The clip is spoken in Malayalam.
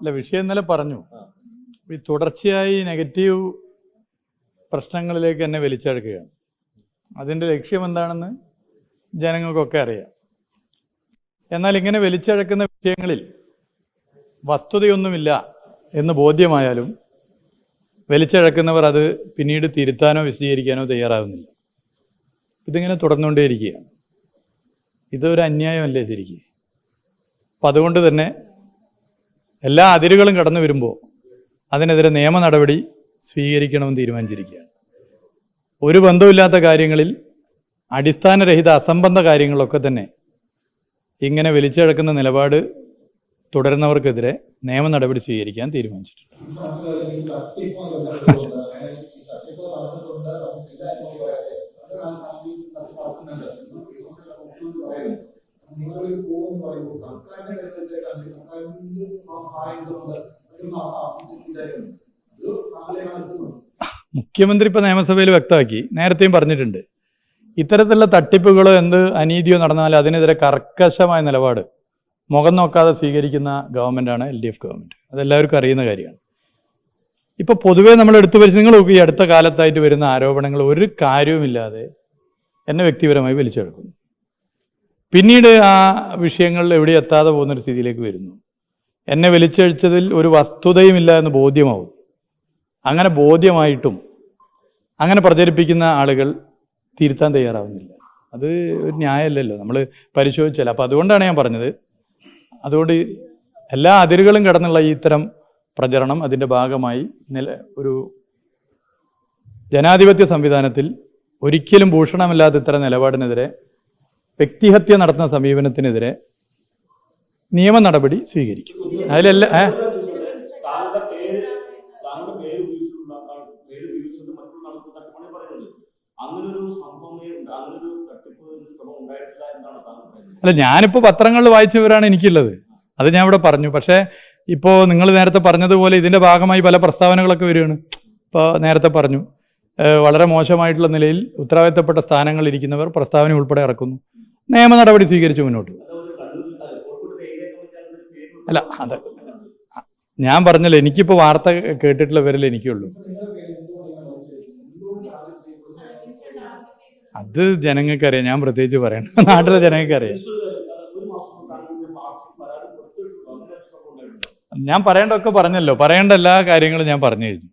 അല്ല വിഷയം ഇന്നലെ പറഞ്ഞു. ഈ തുടർച്ചയായി നെഗറ്റീവ് പ്രശ്നങ്ങളിലേക്ക് എന്നെ വലിച്ചെടുക്കുകയാണ്. അതിന്റെ ലക്ഷ്യം എന്താണെന്ന് ജനങ്ങൾക്കൊക്കെ അറിയാം. എന്നാൽ ഇങ്ങനെ വലിച്ചഴക്കുന്ന വിഷയങ്ങളിൽ വസ്തുതയൊന്നുമില്ല എന്ന് ബോധ്യമായാലും വലിച്ചഴക്കുന്നവർ അത് പിന്നീട് തിരുത്താനോ വിശദീകരിക്കാനോ തയ്യാറാവുന്നില്ല. ഇതിങ്ങനെ തുടർന്നുകൊണ്ടേയിരിക്കുകയാണ്. ഇതൊരു അന്യായമല്ലേ ശരിക്കും? അപ്പം അതുകൊണ്ട് തന്നെ എല്ലാ അതിരുകളും കടന്നു വരുമ്പോൾ അതിനെതിരെ നിയമ നടപടി സ്വീകരിക്കണമെന്ന് തീരുമാനിച്ചിരിക്കുകയാണ്. ഒരു ബന്ധമില്ലാത്ത കാര്യങ്ങളിൽ അടിസ്ഥാനരഹിത അസംബന്ധ കാര്യങ്ങളൊക്കെ തന്നെ ഇങ്ങനെ വലിച്ചഴക്കുന്ന നിലപാട് തുടരുന്നവർക്കെതിരെ നിയമ നടപടി സ്വീകരിക്കാൻ തീരുമാനിച്ചിട്ടുണ്ട്. ഇത് പോകുമെന്ന് പറയുമ്പോൾ സർക്കാരിന്റെ കാര്യത്തിലേക്കാണ് സർക്കാരിന് സഹായം കിട്ടുന്നത് എന്ന് വിചാരിക്കുന്നു ഇത് നാളെയാണ് എത്തുന്നത് മുഖ്യമന്ത്രി ഇപ്പോൾ നിയമസഭയിൽ വ്യക്തമാക്കി. നേരത്തെയും പറഞ്ഞിട്ടുണ്ട്. ഇത്തരത്തിലുള്ള തട്ടിപ്പുകളോ എന്ത് അനീതിയോ നടന്നാൽ അതിനെതിരെ കർക്കശമായ നിലപാട് മുഖം നോക്കാതെ സ്വീകരിക്കുന്ന ഗവൺമെന്റാണ് എൽ ഡി എഫ് ഗവൺമെന്റ് അതെല്ലാവർക്കും അറിയുന്ന കാര്യമാണ്. ഇപ്പോൾ പൊതുവേ നമ്മൾ എടുത്തു വരിച്ച് നിങ്ങൾ ഈ അടുത്ത കാലത്തായിട്ട് വരുന്ന ആരോപണങ്ങൾ ഒരു കാര്യവുമില്ലാതെ എന്നെ വ്യക്തിപരമായി വലിച്ചെടുക്കുന്നു. പിന്നീട് ആ വിഷയങ്ങൾ എവിടെ എത്താതെ പോകുന്നൊരു സ്ഥിതിയിലേക്ക് വരുന്നു. എന്നെ വലിച്ചഴിച്ചതിൽ ഒരു വസ്തുതയുമില്ല എന്ന് ബോധ്യമാവും. അങ്ങനെ ബോധ്യമായിട്ടും അങ്ങനെ പ്രചരിപ്പിക്കുന്ന ആളുകൾ തിരുത്താൻ തയ്യാറാവുന്നില്ല. അത് ഒരു ന്യായമല്ലല്ലോ. നമ്മൾ പരിശോധിച്ചാൽ. അപ്പോൾ അതുകൊണ്ടാണ് ഞാൻ പറഞ്ഞത്. അതുകൊണ്ട് എല്ലാ അതിരുകളും കടന്നുള്ള ഈ ഇത്തരം പ്രചരണം അതിന്റെ ഭാഗമായി നില ഒരു ജനാധിപത്യ സംവിധാനത്തിൽ ഒരിക്കലും ഭൂഷണമില്ലാത്ത ഇത്തരം നിലപാടിനെതിരെ വ്യക്തിഹത്യ നടത്തുന്ന സമീപനത്തിനെതിരെ നിയമ നടപടി സ്വീകരിക്കും. അതിലല്ല ഏ? താങ്കളുടെ പേര് താങ്കളുടെ പേര് ഉപയോഗിച്ചിട്ടുള്ള ആൾ പേര് ഉപയോഗിച്ചുകൊണ്ട് മറ്റൊരു നടത്തുന്ന തട്ടിപ്പാണ് പറയുന്നത് അങ്ങനെ ഒരു സംഭവമേ ഉണ്ട് അങ്ങനെ ഒരു ഉണ്ടായിട്ടില്ല എന്നാണ് താങ്കൾ പറയുന്നത് അല്ല ഞാനിപ്പോൾ പത്രങ്ങളിൽ വായിച്ചവരാണ് എനിക്കുള്ളത്. അത് ഞാൻ ഇവിടെ പറഞ്ഞു. പക്ഷേ ഇപ്പോൾ നിങ്ങൾ നേരത്തെ പറഞ്ഞതുപോലെ ഇതിന്റെ ഭാഗമായി പല പ്രസ്താവനകളൊക്കെ വരികയാണ്. ഇപ്പോൾ നേരത്തെ പറഞ്ഞു വളരെ മോശമായിട്ടുള്ള നിലയിൽ ഉത്തരവാദിത്തപ്പെട്ട സ്ഥാനങ്ങളിൽ ഇരിക്കുന്നവർ പ്രസ്താവന ഉൾപ്പെടെ ഇറക്കുന്നു. നിയമ നടപടി സ്വീകരിച്ചു മുന്നോട്ട്. അല്ല അത് ഞാൻ പറഞ്ഞല്ലോ എനിക്കിപ്പോൾ വാർത്ത കേട്ടിട്ടുള്ളവരിൽ എനിക്കുള്ളൂ. അത് ജനങ്ങൾക്കറിയാം ഞാൻ പ്രത്യേകിച്ച് പറയണം നാട്ടിലെ ജനങ്ങൾക്കറിയാം. ഞാൻ പറയേണ്ടതൊക്കെ പറഞ്ഞല്ലോ പറയേണ്ട എല്ലാ കാര്യങ്ങളും ഞാൻ പറഞ്ഞു കഴിഞ്ഞു.